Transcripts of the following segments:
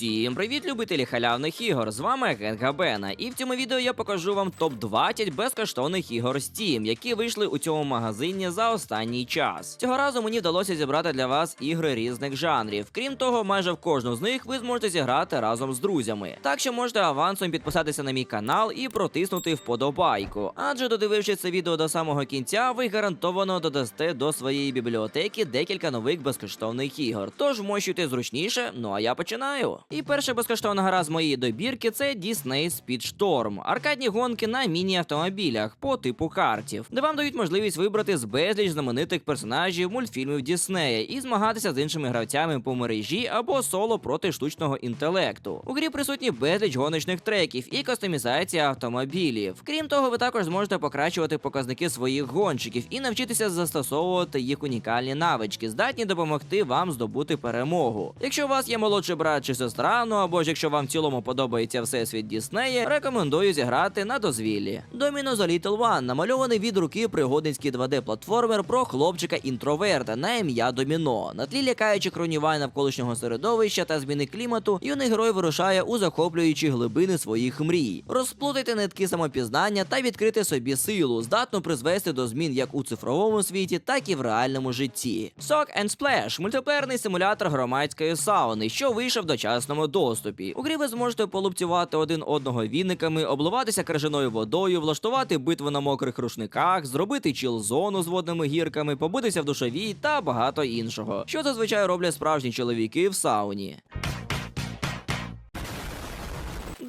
Усім привіт, любителі халявних ігор! З вами Генга Бена. І в цьому відео я покажу вам топ-20 безкоштовних ігор Steam, які вийшли у цьому магазині за останній час. Цього разу мені вдалося зібрати для вас ігри різних жанрів. Крім того, майже в кожну з них ви зможете зіграти разом з друзями. Так що можете авансом підписатися на мій канал і протиснути вподобайку. Адже додивившись це відео до самого кінця, ви гарантовано додасте до своєї бібліотеки декілька нових безкоштовних ігор. Тож вмощуйте зручніше, ну а я починаю. І перша безкоштовна гра з моєї добірки це Disney Speedstorm. Аркадні гонки на міні-автомобілях по типу картів, де вам дають можливість вибрати з безліч знаменитих персонажів мультфільмів Діснея і змагатися з іншими гравцями по мережі або соло проти штучного інтелекту. У грі присутні безліч гоночних треків і кастомізація автомобілів. Крім того, ви також зможете покращувати показники своїх гонщиків і навчитися застосовувати їх унікальні навички, здатні допомогти вам здобути перемогу. Якщо у вас є молодший брат чи сестра, ну або ж якщо вам в цілому подобається всесвіт Діснея, рекомендую зіграти на дозвіллі. Domino The Little One намальований від руки пригодницький 2D-платформер про хлопчика інтроверта на ім'я Доміно. На тлі лякаючих руйнувань навколишнього середовища та зміни клімату, юний герой вирушає у захоплюючі глибини своїх мрій. Розплутайте нитки самопізнання та відкрити собі силу, здатну призвести до змін як у цифровому світі, так і в реальному житті. Sock and Splash – мультиплеєрний симулятор громадської сауни, що вийшов в дочасному доступі. У грі ви зможете полупцювати один одного віниками, обливатися крижаною водою, влаштувати битву на мокрих рушниках, зробити чіл-зону з водними гірками, побитися в душовій та багато іншого, що зазвичай роблять справжні чоловіки в сауні.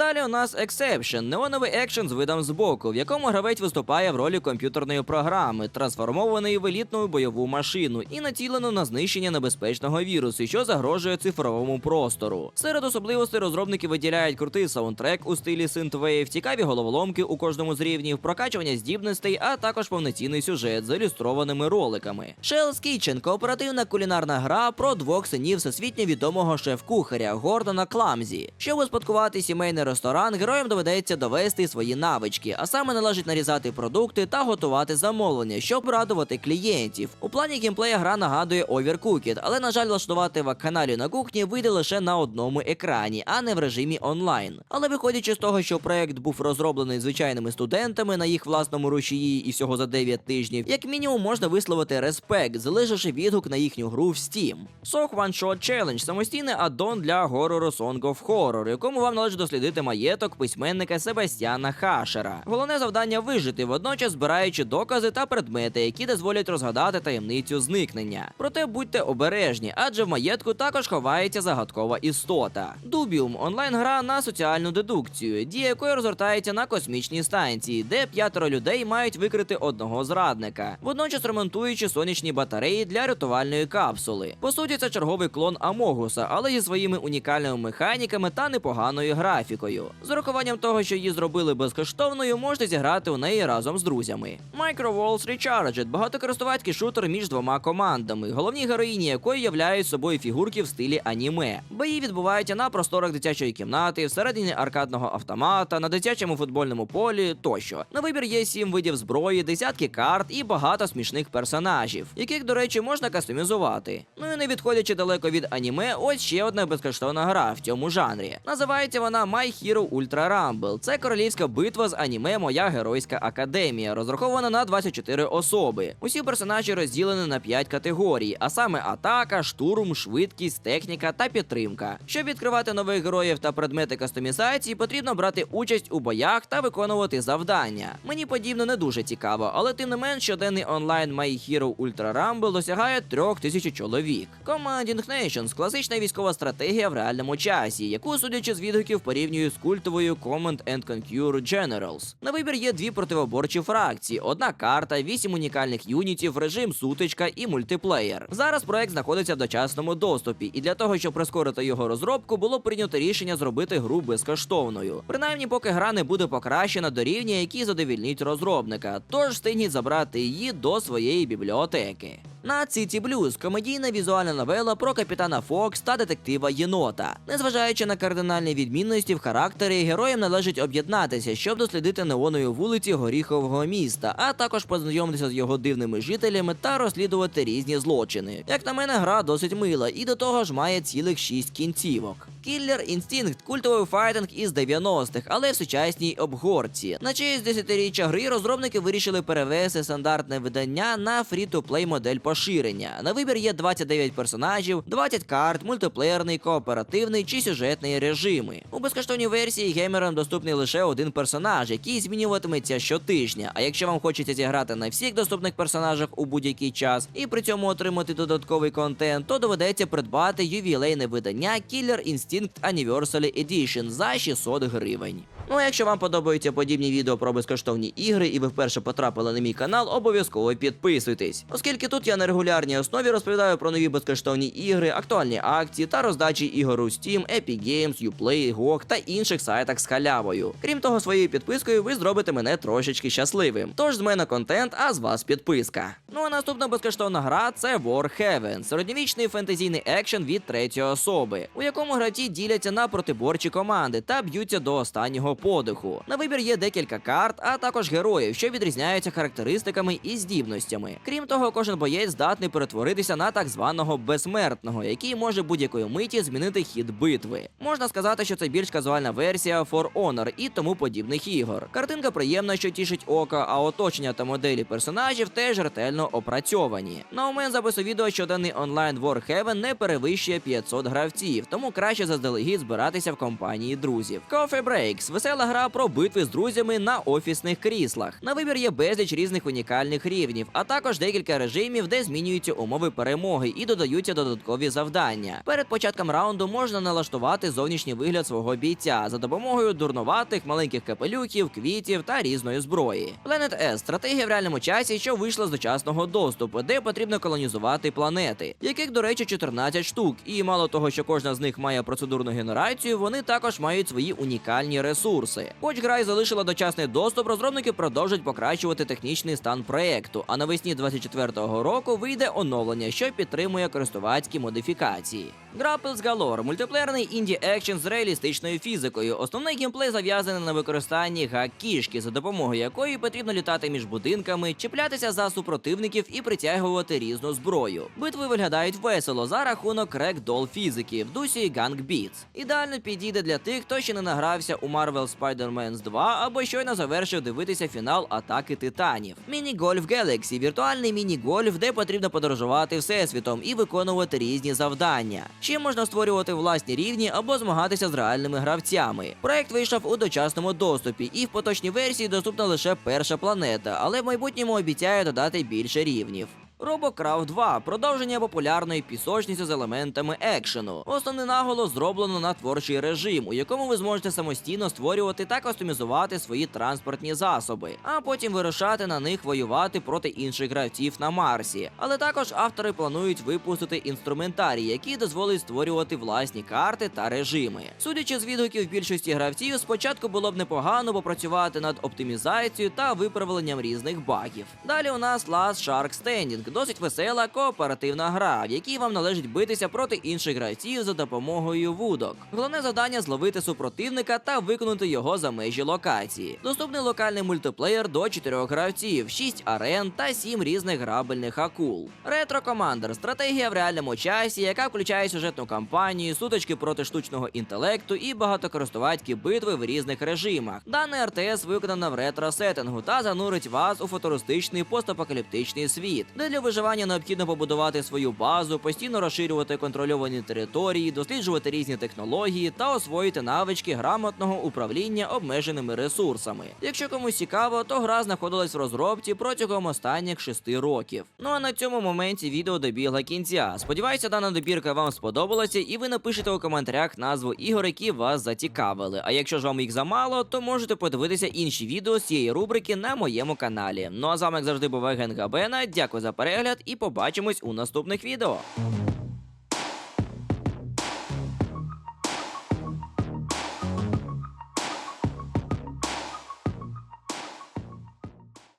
Далі у нас Exception – неоновий екшен з видом збоку, в якому гравець виступає в ролі комп'ютерної програми, трансформованої в елітну бойову машину і націлену на знищення небезпечного вірусу, що загрожує цифровому простору. Серед особливостей розробники виділяють крутий саундтрек у стилі Synthwave, цікаві головоломки у кожному з рівнів, прокачування здібностей, а також повноцінний сюжет з ілюстрованими роликами. Shell's Kitchen – кооперативна кулінарна гра про двох синів всесвітньо відомого шеф-кухаря Гордона Кламзі. Щоб успадкувати сімейний ресторан, героям доведеться довести свої навички, а саме належить нарізати продукти та готувати замовлення, щоб радувати клієнтів. У плані геймплея гра нагадує Overcooked, але на жаль, влаштувати вакханалію на кухні вийде лише на одному екрані, а не в режимі онлайн. Але виходячи з того, що проект був розроблений звичайними студентами на їх власному рушії і всього за 9 тижнів, як мінімум можна висловити респект, залишивши відгук на їхню гру в Steam. Sok One Shot Challenge – самостійний аддон для горору Song of Horror, якому вам належить дослідити маєток письменника Себастьяна Хашера. Головне завдання вижити, водночас збираючи докази та предмети, які дозволять розгадати таємницю зникнення. Проте будьте обережні, адже в маєтку також ховається загадкова істота. Дубіум онлайн-гра на соціальну дедукцію, дія якої розгортається на космічній станції, де п'ятеро людей мають викрити одного зрадника, водночас ремонтуючи сонячні батареї для рятувальної капсули. По суті, це черговий клон Амогуса, але зі своїми унікальними механіками та непоганою графікою. З урахуванням того, що її зробили безкоштовною, можете зіграти у неї разом з друзями. Micro Walls Recharged – багатокористувацький шутер між двома командами, головні героїні якої являють собою фігурки в стилі аніме. Бої відбуваються на просторах дитячої кімнати, всередині аркадного автомата, на дитячому футбольному полі тощо. На вибір є сім видів зброї, десятки карт і багато смішних персонажів, яких, до речі, можна кастомізувати. Ну і не відходячи далеко від аніме, ось ще одна безкоштовна гра в цьому жанрі. Називається вона My Hero Ultra Rumble. Це королівська битва з аніме Моя геройська академія, розрахована на 24 особи. Усі персонажі розділені на 5 категорій, а саме атака, штурм, швидкість, техніка та підтримка. Щоб відкривати нових героїв та предмети кастомізації, потрібно брати участь у боях та виконувати завдання. Мені подібно не дуже цікаво, але тим не менш щоденний онлайн My Hero Ultra Rumble досягає 3000 чоловік. Commanding Nations – класична військова стратегія в реальному часі, яку, судячи з відгуків, порівнюю з культовою Command and Conquer Generals. На вибір є дві противоборчі фракції: одна карта, вісім унікальних юнітів, режим сутичка і мультиплеєр. Зараз проект знаходиться в дочасному доступі, і для того, щоб прискорити його розробку, було прийнято рішення зробити гру безкоштовною. Принаймні, поки гра не буде покращена до рівня, який задовільнить розробника. Тож встигніть забрати її до своєї бібліотеки. На City Blues комедійна візуальна новела про капітана Фокс та детектива єнота. Незважаючи на кардинальні відмінності в характері, героям належить об'єднатися, щоб дослідити неонові вулиці горіхового міста, а також познайомитися з його дивними жителями та розслідувати різні злочини. Як на мене, гра досить мила і до того ж має цілих шість кінцівок. Killer Instinct – культовий файтинг із 90-х, але в сучасній обгорці. На честь 10-річчя гри розробники вирішили перевести стандартне видання на фрі-то-плей модель поширення. На вибір є 29 персонажів, 20 карт, мультиплеєрний, кооперативний чи сюжетний режими. У безкоштовній версії геймерам доступний лише один персонаж, який змінюватиметься щотижня. А якщо вам хочеться зіграти на всіх доступних персонажах у будь-який час і при цьому отримати додатковий контент, то доведеться придбати ювілейне видання Killer Instinct Anniversary Edition за 600 гривень. Ну а якщо вам подобаються подібні відео про безкоштовні ігри і ви вперше потрапили на мій канал, обов'язково підписуйтесь. Оскільки тут я на регулярній основі розповідаю про нові безкоштовні ігри, актуальні акції та роздачі ігор у Steam, Epic Games, Uplay, GOG та інших сайтах з халявою. Крім того, своєю підпискою ви зробите мене трошечки щасливим. Тож з мене контент, а з вас підписка. Ну а наступна безкоштовна гра це Warhaven, середньовічний фентезійний екшен від третьої особи, у якому гравці діляться на протиборчі команди та б'ються до останнього подиху. На вибір є декілька карт, а також героїв, що відрізняються характеристиками і здібностями. Крім того, кожен боєць здатний перетворитися на так званого безсмертного, який може будь-якої миті змінити хід битви. Можна сказати, що це більш казуальна версія For Honor і тому подібних ігор. Картинка приємна, що тішить око, а оточення та моделі персонажів теж ретельно опрацьовані. На момент запису відео щоденний онлайн Warhaven не перевищує 500 гравців, тому краще заздалегідь збиратися в компанії друзів. Coffee Breaks – весела гра про битви з друзями на офісних кріслах. На вибір є безліч різних унікальних рівнів, а також декілька режимів, де змінюються умови перемоги і додаються додаткові завдання. Перед початком раунду можна налаштувати зовнішній вигляд свого бійця за допомогою дурнуватих маленьких капелюхів, квітів та різної зброї. Planet S – стратегія в реальному часі, що вийшла з дочасного доступу, де потрібно колонізувати планети, яких, до речі, 14 штук. І мало того, що кожна з них має процедурну генерацію, вони також мають свої унікальні ресурси. Хоч гра і залишила дочасний доступ, розробники продовжать покращувати технічний стан проекту. А навесні 24-го року вийде оновлення, що підтримує користувацькі модифікації. Grapples Galore – мультиплеєрний інді екшен з реалістичною фізикою. Основний геймплей зав'язаний на використанні гак-кішки, за допомогою якої потрібно літати між будинками, чіплятися за супротивників і притягувати різну зброю. Битви виглядають весело за рахунок рек-дол фізики в дусі Gang Beats. Ідеально підійде для тих, хто ще не награвся у Marvel Spider-Man 2 або щойно завершив дивитися фінал атаки титанів. Міні-гольф Galaxy – віртуальний міні-гольф, де потрібно подорожувати всесвітом і виконувати різні завдання. Ще можна створювати власні рівні або змагатися з реальними гравцями. Проект вийшов у дочасному доступі, і в поточній версії доступна лише перша планета, але в майбутньому обіцяє додати більше рівнів. RoboCraft 2 продовження популярної пісочниці з елементами екшену. Основний наголос зроблено на творчий режим, у якому ви зможете самостійно створювати та кастомізувати свої транспортні засоби, а потім вирушати на них воювати проти інших гравців на Марсі. Але також автори планують випустити інструментарій, який дозволить створювати власні карти та режими. Судячи з відгуків більшості гравців, спочатку було б непогано попрацювати над оптимізацією та виправленням різних багів. Далі у нас Last Shark Standing досить весела кооперативна гра, в якій вам належить битися проти інших гравців за допомогою вудок. Головне завдання зловити супротивника та виконати його за межі локації. Доступний локальний мультиплеєр до 4 гравців, 6 арен та 7 різних грабельних акул. Ретро Командер стратегія в реальному часі, яка включає сюжетну кампанію, сутички проти штучного інтелекту і багатокористувацькі битви в різних режимах. Дане РТС виконано в ретро сеттингу та занурить вас у футуристичний постапокаліптичний світ, де для виживання необхідно побудувати свою базу, постійно розширювати контрольовані території, досліджувати різні технології та освоїти навички грамотного управління обмеженими ресурсами. Якщо комусь цікаво, то гра знаходилась в розробці протягом останніх шести років. Ну а на цьому моменті відео добігла кінця. Сподіваюся, дана добірка вам сподобалася, і ви напишете у коментарях назву ігор, які вас зацікавили. А якщо ж вам їх замало, то можете подивитися інші відео з цієї рубрики на моєму каналі. Ну а з вами як завжди буває Генгабена. Дякую за перегляд і побачимось у наступних відео.